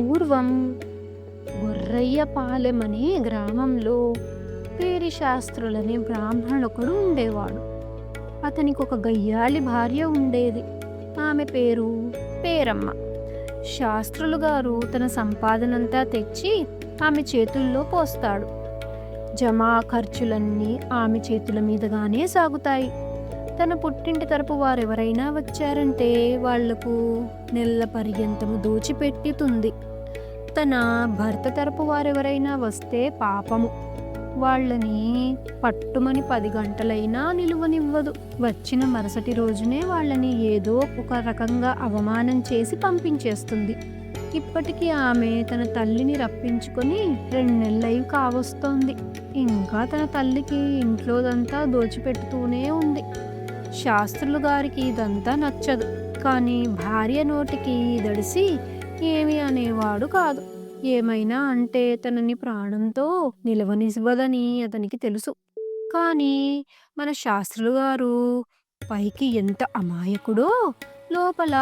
పూర్వం గొర్రయ్యపాలెం అనే గ్రామంలో పేరి శాస్త్రులనే బ్రాహ్మణుడొకడు ఉండేవాడు. అతనికి ఒక గయ్యాళి భార్య ఉండేది. ఆమె పేరు పేరమ్మ. శాస్త్రులు గారు తన సంపాదనంతా తెచ్చి ఆమె చేతుల్లో పోస్తాడు. జమా ఖర్చులన్నీ ఆమె చేతుల మీదుగానే సాగుతాయి. తన పుట్టింటి తరపు వారెవరైనా వచ్చారంటే వాళ్ళకు నెల పర్యంతము దోచిపెట్టుతుంది తన భర్త తరపు వారెవరైనా వస్తే పాపము. వాళ్ళని పట్టుమని పది గంటలైనా నిలువనివ్వదు. వచ్చిన మరుసటి రోజునే వాళ్ళని ఏదో ఒక రకంగా అవమానం చేసి పంపించేస్తుంది. ఇప్పటికీ ఆమె తన తల్లిని రప్పించుకొని రెండు నెలలవి కావస్తోంది. ఇంకా తన తల్లికి ఇంట్లోదంతా దోచిపెడుతూనే ఉంది. శాస్త్రులు గారికి ఇదంతా నచ్చదు. కానీ భార్య నోటికి దడిసి ఏమి అనేవాడు కాదు. ఏమైనా అంటే తనని ప్రాణంతో నిలవనివ్వదని అతనికి తెలుసు. కానీ మన శాస్త్రులు గారు పైకి ఎంత అమాయకుడో లోపల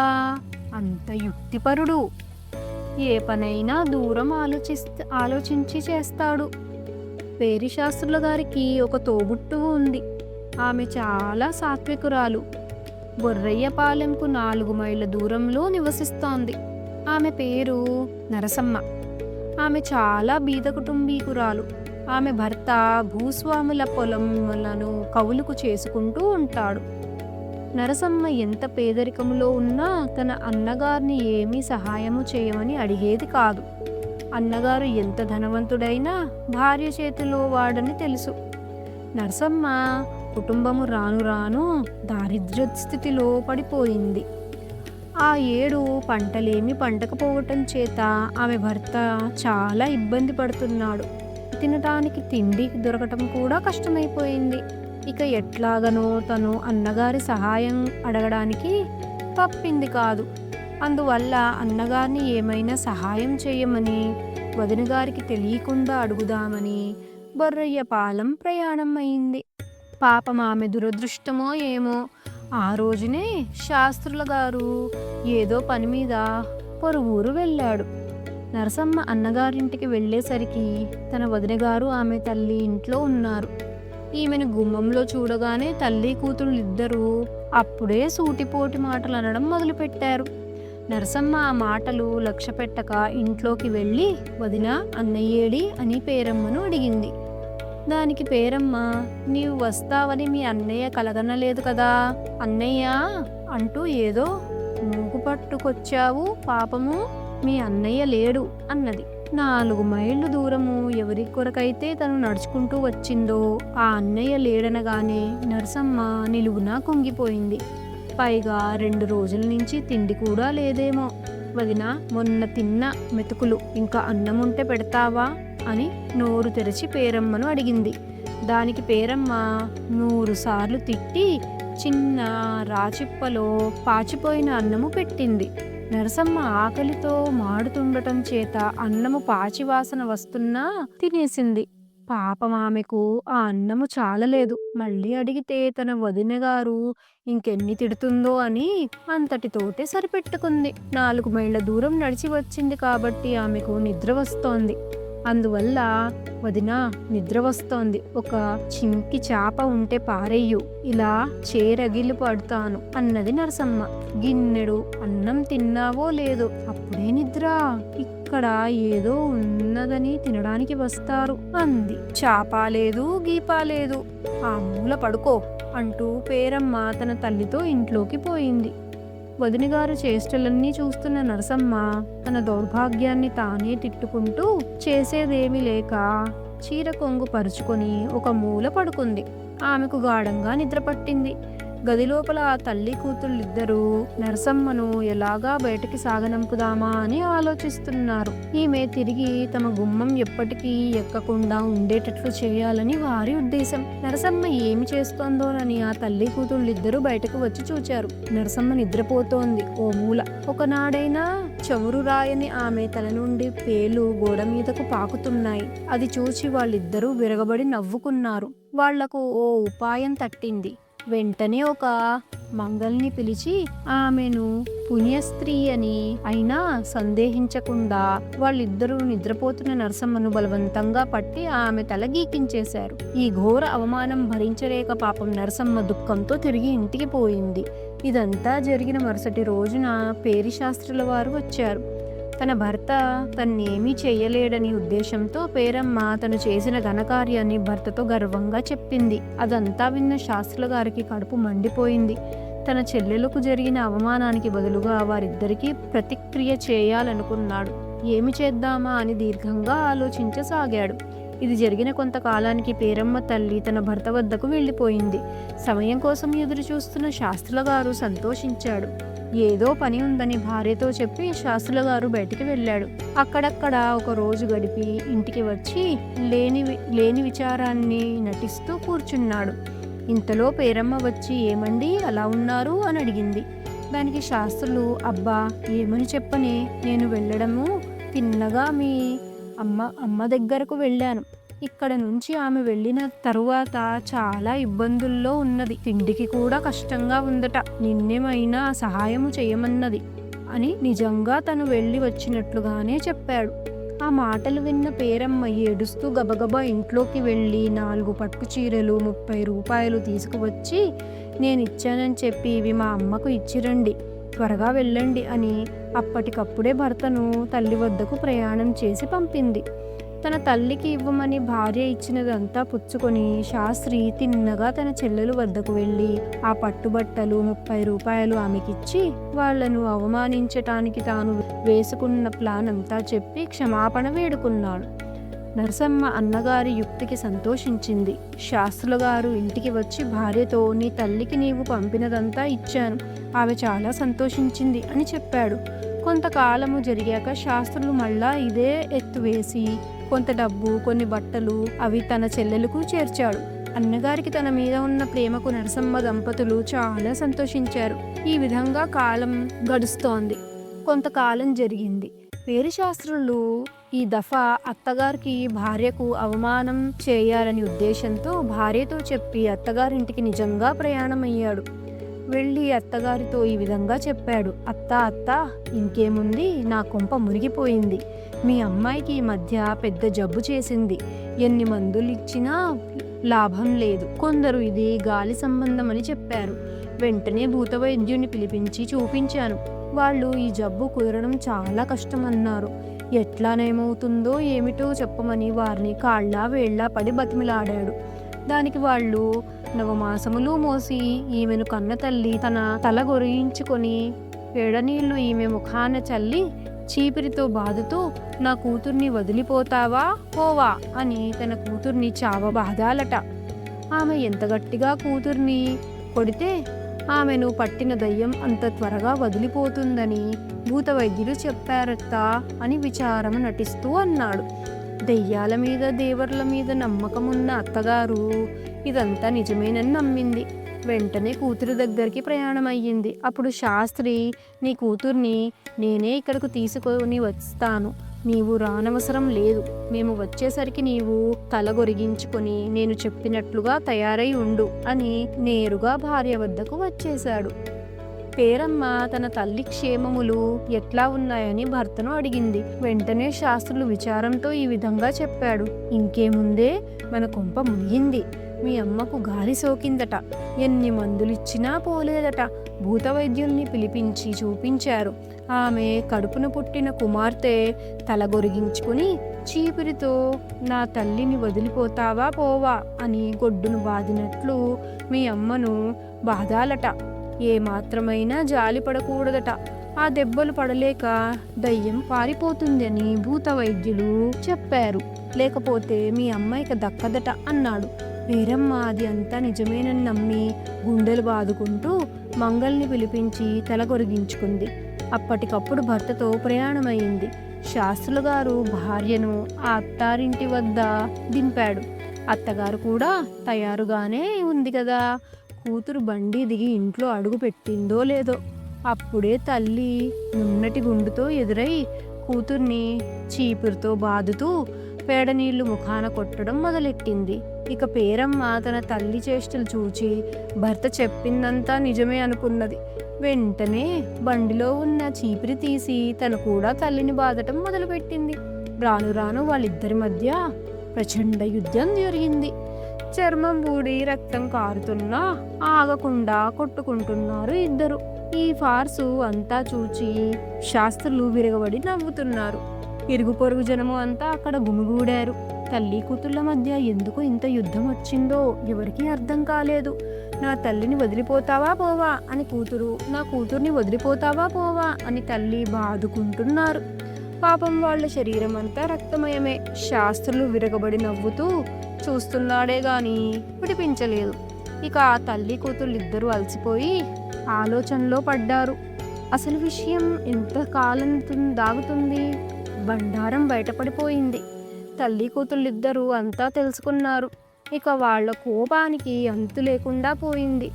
అంత యుక్తిపరుడు. ఏ పనైనా దూరం ఆలోచిస్తే ఆలోచించి చేస్తాడు. పేరి శాస్త్రుల గారికి ఒక తోబుట్టువు ఉంది. ఆమె చాలా సాత్వికురాలు. బొర్రయ్యపాలెంకు నాలుగు మైళ్ళ దూరంలో నివసిస్తోంది. ఆమె పేరు నరసమ్మ. ఆమె చాలా బీద కుటుంబీకురాలు. ఆమె భర్త భూస్వాముల పొలములను కవులుకు చేసుకుంటూ ఉంటాడు. నరసమ్మ ఎంత పేదరికంలో ఉన్నా తన అన్నగారిని ఏమీ సహాయము చేయమని అడిగేది కాదు. అన్నగారు ఎంత ధనవంతుడైనా భార్య చేతిలో వాడని తెలుసు. నరసమ్మ కుటుంబము రాను రాను దారిద్ర్య స్థితిలో పడిపోయింది. ఆ ఏడు పంటలేమి పండకపోవటం చేత ఆమె భర్త చాలా ఇబ్బంది పడుతున్నాడు. తినటానికి తిండి దొరకటం కూడా కష్టమైపోయింది. ఇక ఎట్లాగనో తను అన్నగారి సహాయం అడగడానికి తప్పింది కాదు. అందువల్ల అన్నగారిని ఏమైనా సహాయం చేయమని వదిన గారికి తెలియకుండా అడుగుదామని బొర్రయ్య పాలెం ప్రయాణం అయింది. పాపం ఆమె దురదృష్టమో ఏమో ఆ రోజునే శాస్త్రుల గారు ఏదో పని మీద పొరుగురు వెళ్ళాడు. నరసమ్మ అన్నగారింటికి వెళ్ళేసరికి తన వదినగారు ఆమె తల్లి ఇంట్లో ఉన్నారు. ఈమెను గుమ్మంలో చూడగానే తల్లి కూతురు ఇద్దరూ అప్పుడే సూటిపోటి మాటలు అనడం మొదలుపెట్టారు. నరసమ్మ ఆ మాటలు లక్ష్య పెట్టక ఇంట్లోకి వెళ్ళి వదిన అన్నయ్యేడి అని పేరమ్మను అడిగింది. దానికి పేరమ్మా నీవు వస్తావని మీ అన్నయ్య కలగనలేదు కదా. అన్నయ్య అంటూ ఏదో మూగు పట్టుకొచ్చావు పాపము మీ అన్నయ్య లేడు అన్నది. నాలుగు మైళ్ళు దూరము ఎవరి కొరకైతే తను నడుచుకుంటూ వచ్చిందో ఆ అన్నయ్య లేడనగానే నరసమ్మ నిలువునా కుంగిపోయింది. పైగా రెండు రోజుల నుంచి తిండి కూడా లేదేమో. వదిన మొన్న తిన్న మెతుకులు ఇంకా అన్నం ఉంటే పెడతావా? అని నోరు తెరిచి పేరమ్మను అడిగింది. దానికి పేరమ్మ నూరుసార్లు తిట్టి చిన్న రాచిప్పలో పాచిపోయిన అన్నము పెట్టింది. నరసమ్మ ఆకలితో మాడుతుండటం చేత అన్నము పాచివాసన వస్తున్నా తినేసింది. పాపం ఆమెకు ఆ అన్నము చాలలేదు. మళ్ళీ అడిగితే తన వదినగారు ఇంకెన్ని తిడుతుందో అని అంతటితోటే సరిపెట్టుకుంది. నాలుగు మైళ్ళ దూరం నడిచి వచ్చింది కాబట్టి ఆమెకు నిద్ర వస్తోంది. అందువల్ల వదిన నిద్ర వస్తోంది. ఒక చింకి చేప ఉంటే పారేయు ఇలా చేరగిలి పడతాను అన్నది నరసమ్మ. గిన్నెడు అన్నం తిన్నావో లేదో అప్పుడే నిద్ర. ఇక్కడ ఏదో ఉన్నదని తినడానికి వస్తారు అంది. చాప లేదు గీపా లేదు. ఆ మూల పడుకో అంటూ పేరమ్మ తన తల్లితో ఇంట్లోకి పోయింది. వదినగారు చేష్టలన్నీ చూస్తున్న నరసమ్మ తన దౌర్భాగ్యాన్ని తానే తిట్టుకుంటూ చేసేదేమీ లేక చీర కొంగు పరుచుకొని ఒక మూల పడుకుంది. ఆమెకు గాఢంగా నిద్ర పట్టింది. గది లోపల ఆ తల్లి కూతుళ్ళిద్దరూ నరసమ్మను ఎలాగా బయటకి సాగనంపుదామా అని ఆలోచిస్తున్నారు. ఈమె తిరిగి తమ గుమ్మం ఎప్పటికీ ఎక్కకుండా ఉండేటట్లు చేయాలని వారి ఉద్దేశం. నరసమ్మ ఏమి చేస్తోందోనని ఆ తల్లి కూతుళ్ళిద్దరూ బయటకు వచ్చి చూచారు. నరసమ్మ నిద్రపోతోంది. ఓ మూల. ఒకనాడైనా చమురు రాయని ఆమె తల నుండి పేలు గోడ మీదకు పాకుతున్నాయి. అది చూచి వాళ్ళిద్దరూ విరగబడి నవ్వుకున్నారు. వాళ్ళకు ఓ ఉపాయం తట్టింది. వెంటనే ఒక మంగల్ని పిలిచి ఆమెను పుణ్యస్త్రీ అని అయినా సందేహించకుండా వాళ్ళిద్దరూ నిద్రపోతున్న నరసమ్మను బలవంతంగా పట్టి ఆమె తల గీకించేశారు. ఈ ఘోర అవమానం భరించలేక పాపం నరసమ్మ దుఃఖంతో తిరిగి ఇంటికి పోయింది. ఇదంతా జరిగిన మరుసటి రోజున పేరి శాస్త్రుల వారు వచ్చారు. తన భర్త తన్నేమీ చేయలేడని ఉద్దేశంతో పేరమ్మ తను చేసిన ఘనకార్యాన్ని భర్తతో గర్వంగా చెప్పింది. అదంతా విన్న శాస్త్రుల గారికి కడుపు మండిపోయింది. తన చెల్లెలకు జరిగిన అవమానానికి బదులుగా వారిద్దరికీ ప్రతిక్రియ చేయాలనుకున్నాడు. ఏమి చేద్దామా అని దీర్ఘంగా ఆలోచించసాగాడు. ఇది జరిగిన కొంతకాలానికి పేరమ్మ తల్లి తన భర్త వద్దకు వెళ్ళిపోయింది. సమయం కోసం ఎదురు చూస్తున్న శాస్త్రుల గారు సంతోషించాడు. ఏదో పని ఉందని భార్యతో చెప్పి శాస్త్రుల గారు బయటికి వెళ్ళాడు. అక్కడక్కడ ఒక రోజు గడిపి ఇంటికి వచ్చి లేని లేని విచారాన్ని నటిస్తూ కూర్చున్నాడు. ఇంతలో పేరమ్మ వచ్చి ఏమండి అలా ఉన్నారు? అని అడిగింది. దానికి శాస్త్రులు అబ్బా ఏమని చెప్పని? నేను వెళ్ళడము తిన్నగా మీ అమ్మ అమ్మ దగ్గరకు వెళ్ళాను. ఇక్కడ నుంచి ఆమె వెళ్ళిన తరువాత చాలా ఇబ్బందుల్లో ఉన్నది. తిండికి కూడా కష్టంగా ఉందట. నిన్నేమైనా సహాయము చేయమన్నది అని నిజంగా తను వెళ్ళి వచ్చినట్లుగానే చెప్పాడు. ఆ మాటలు విన్న పేరమ్మ ఏడుస్తూ గబగబా ఇంట్లోకి వెళ్ళి నాలుగు పట్టు చీరలు ముప్పై రూపాయలు తీసుకువచ్చి నేను ఇచ్చానని చెప్పి ఇవి మా అమ్మకు ఇచ్చిరండి త్వరగా వెళ్ళండి అని అప్పటికప్పుడే భర్తను తల్లి వద్దకు ప్రయాణం చేసి పంపింది. తన తల్లికి ఇవ్వమని భార్య ఇచ్చినదంతా పుచ్చుకొని శాస్త్రి తిన్నగా తన చెల్లెలు వద్దకు వెళ్ళి ఆ పట్టుబట్టలు ముప్పై రూపాయలు ఆమెకిచ్చి వాళ్ళను అవమానించటానికి తాను వేసుకున్న ప్లాన్ అంతా చెప్పి క్షమాపణ వేడుకున్నాడు. నరసమ్మ అన్నగారి యుక్తికి సంతోషించింది. శాస్త్రుల గారు ఇంటికి వచ్చి భార్యతో నీ తల్లికి నీవు పంపినదంతా ఇచ్చాను. ఆమె చాలా సంతోషించింది అని చెప్పాడు. కొంతకాలము జరిగాక శాస్త్రులు మళ్ళా ఇదే ఎత్తు వేసి కొంత డబ్బు కొన్ని బట్టలు అవి తన చెల్లెలకు చేర్చాడు. అన్నగారికి తన మీద ఉన్న ప్రేమకు నరసమ్మ దంపతులు చాలా సంతోషించారు. ఈ విధంగా కాలం గడుస్తోంది. కొంతకాలం జరిగింది. పేరు శాస్త్రులు ఈ దఫా అత్తగారికి భార్యకు అవమానం చేయాలని ఉద్దేశంతో భార్యతో చెప్పి అత్తగారింటికి నిజంగా ప్రయాణమయ్యాడు. వెళ్ళి అత్తగారితో ఈ విధంగా చెప్పాడు. అత్త అత్త ఇంకేముంది? నా కొంప మునిగిపోయింది మీ అమ్మాయికి ఈ మధ్య పెద్ద జబ్బు చేసింది. ఎన్ని మందులు ఇచ్చినా లాభం లేదు. కొందరు ఇది గాలి సంబంధం అని చెప్పారు. వెంటనే భూత వైద్యుని పిలిపించి చూపించాను. వాళ్ళు ఈ జబ్బు కుదరడం చాలా కష్టమన్నారు. ఎట్లానేమవుతుందో ఏమిటో చెప్పమని వారిని కాళ్ళ వేళ్ళ పడి బతిమిలాడాడు. దానికి వాళ్ళు నవమాసములు మోసి ఈమెను కన్న తల్లి తన తల గొరియించుకొని వేడనీళ్ళు ఈమె ముఖాన చల్లి చీపిరితో బాదుతూ నా కూతుర్ని వదిలిపోతావా? పోవా అని తన కూతుర్ని చావ బాధాలట ఆమె ఎంత గట్టిగా కూతుర్ని కొడితే ఆమెను పట్టిన దయ్యం అంత త్వరగా వదిలిపోతుందని భూత వైద్యులు చెప్పారత్త అని విచారం నటిస్తూ అన్నాడు. దెయ్యాల మీద దేవర్ల మీద నమ్మకం ఉన్న అత్తగారు ఇదంతా నిజమేనని నమ్మింది. వెంటనే కూతురు దగ్గరికి ప్రయాణం అయ్యింది. అప్పుడు శాస్త్రి నీ కూతుర్ని నేనే ఇక్కడకు తీసుకొని వస్తాను. నీవు రానవసరం లేదు. మేము వచ్చేసరికి నీవు తల గొరిగించుకొని నేను చెప్పినట్లుగా తయారై ఉండు అని నేరుగా భార్య వద్దకు వచ్చేశాడు. పేరమ్మ తన తల్లి క్షేమములు ఎట్లా ఉన్నాయని భర్తను అడిగింది. వెంటనే శాస్త్రులు విచారంతో ఈ విధంగా చెప్పాడు. ఇంకేముందే? మన కొంప మునిగింది. మీ అమ్మకు గాలి సోకిందట. ఎన్ని మందులిచ్చినా పోలేదట. భూత వైద్యుల్ని పిలిపించి చూపించారు. ఆమె కడుపున పుట్టిన కుమార్తె తల గొరిగించుకుని చీపిరితో నా తల్లిని వదిలిపోతావా పోవా అని గొడ్డును బాదినట్లు మీ అమ్మను బాధాలట ఏమాత్రమైనా జాలి పడకూడదట. ఆ దెబ్బలు పడలేక దయ్యం పారిపోతుందని భూత వైద్యులు చెప్పారు. లేకపోతే మీ అమ్మాయికి దక్కదట అన్నాడు. వీరమ్మ అది అంతా నిజమేనని నమ్మి గుండెలు బాదుకుంటూ మంగల్ని పిలిపించి తల కొరిగించుకుంది. అప్పటికప్పుడు భర్తతో ప్రయాణమైంది. శాస్త్రులు గారు భార్యను ఆ అత్తారింటి వద్ద దింపాడు. అత్తగారు కూడా తయారుగానే ఉంది కదా కూతురు బండి దిగి ఇంట్లో అడుగు పెట్టిందో లేదో. అప్పుడే తల్లి నున్నటి గుండుతో ఎదురై కూతుర్ని చీపురుతో బాదుతూ పేడ నీళ్ళు ముఖాన కొట్టడం మొదలెట్టింది. ఇక పేరమ్మ తన తల్లి చేష్టలు చూచి భర్త చెప్పిందంతా నిజమే అనుకున్నది. వెంటనే బండిలో ఉన్న చీపిరి తీసి తను కూడా తల్లిని బాధటం మొదలుపెట్టింది. రాను రాను వాళ్ళిద్దరి మధ్య ప్రచండ యుద్ధం జరిగింది. చర్మం బూడి రక్తం కారుతున్నా ఆగకుండా కొట్టుకుంటున్నారు ఇద్దరు. ఈ ఫార్సు అంతా చూచి శాస్త్రులు విరగబడి నవ్వుతున్నారు. ఇరుగు పొరుగు జనము అంతా అక్కడ గుమిగూడారు. తల్లి కూతుళ్ళ మధ్య ఎందుకు ఇంత యుద్ధం వచ్చిందో ఎవరికీ అర్థం కాలేదు. నా తల్లిని వదిలిపోతావా పోవా అని కూతురు నా కూతుర్ని వదిలిపోతావా పోవా అని తల్లి బాదుకుంటున్నారు. పాపం వాళ్ళ శరీరం అంతా రక్తమయమే. శాస్త్రులు విరగబడి నవ్వుతూ చూస్తున్నాడే గాని విడిపించలేదు. ఇక ఆ తల్లి కూతుళ్ళు అలసిపోయి ఆలోచనలో పడ్డారు. అసలు విషయం ఎంతకాలం దాగుతుంది? బండారం బయటపడిపోయింది. తల్లి కూతుళ్ళిద్దరూ అంతా తెలుసుకున్నారు. ఇక వాళ్ళ కోపానికి అంతు లేకుండా పోయింది.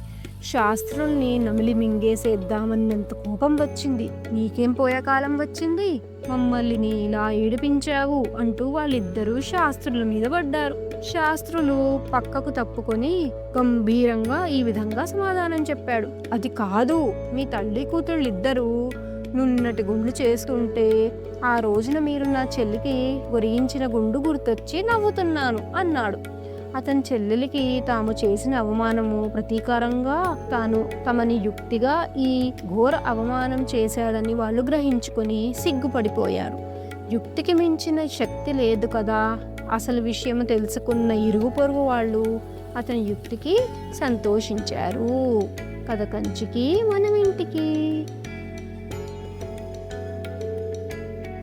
శాస్త్రుల్ని నమిలి మింగేసేద్దామన్నంత కోపం వచ్చింది. నీకేం పోయే కాలం వచ్చింది? మమ్మల్ని నీ ఇలా ఏడిపించావు అంటూ వాళ్ళిద్దరూ శాస్త్రుల మీద పడ్డారు. శాస్త్రులు పక్కకు తప్పుకొని గంభీరంగా ఈ విధంగా సమాధానం చెప్పాడు. అది కాదు. మీ తల్లి కూతుళ్ళిద్దరూ నున్నటి గుండు చేస్తుంటే ఆ రోజున మీరు నా చెల్లికి ఒరిగించిన గుండు గుర్తొచ్చి నవ్వుతున్నాను అన్నాడు. అతని చెల్లెలికి తాము చేసిన అవమానము ప్రతీకారంగా తాను తమని యుక్తిగా ఈ ఘోర అవమానం చేశాడని వాళ్ళు గ్రహించుకొని సిగ్గుపడిపోయారు. యుక్తికి మించిన శక్తి లేదు కదా. అసలు విషయం తెలుసుకున్న ఇరుగు పొరుగు వాళ్ళు అతని యుక్తికి సంతోషించారు. కథ కంచికి మనం ఇంటికి.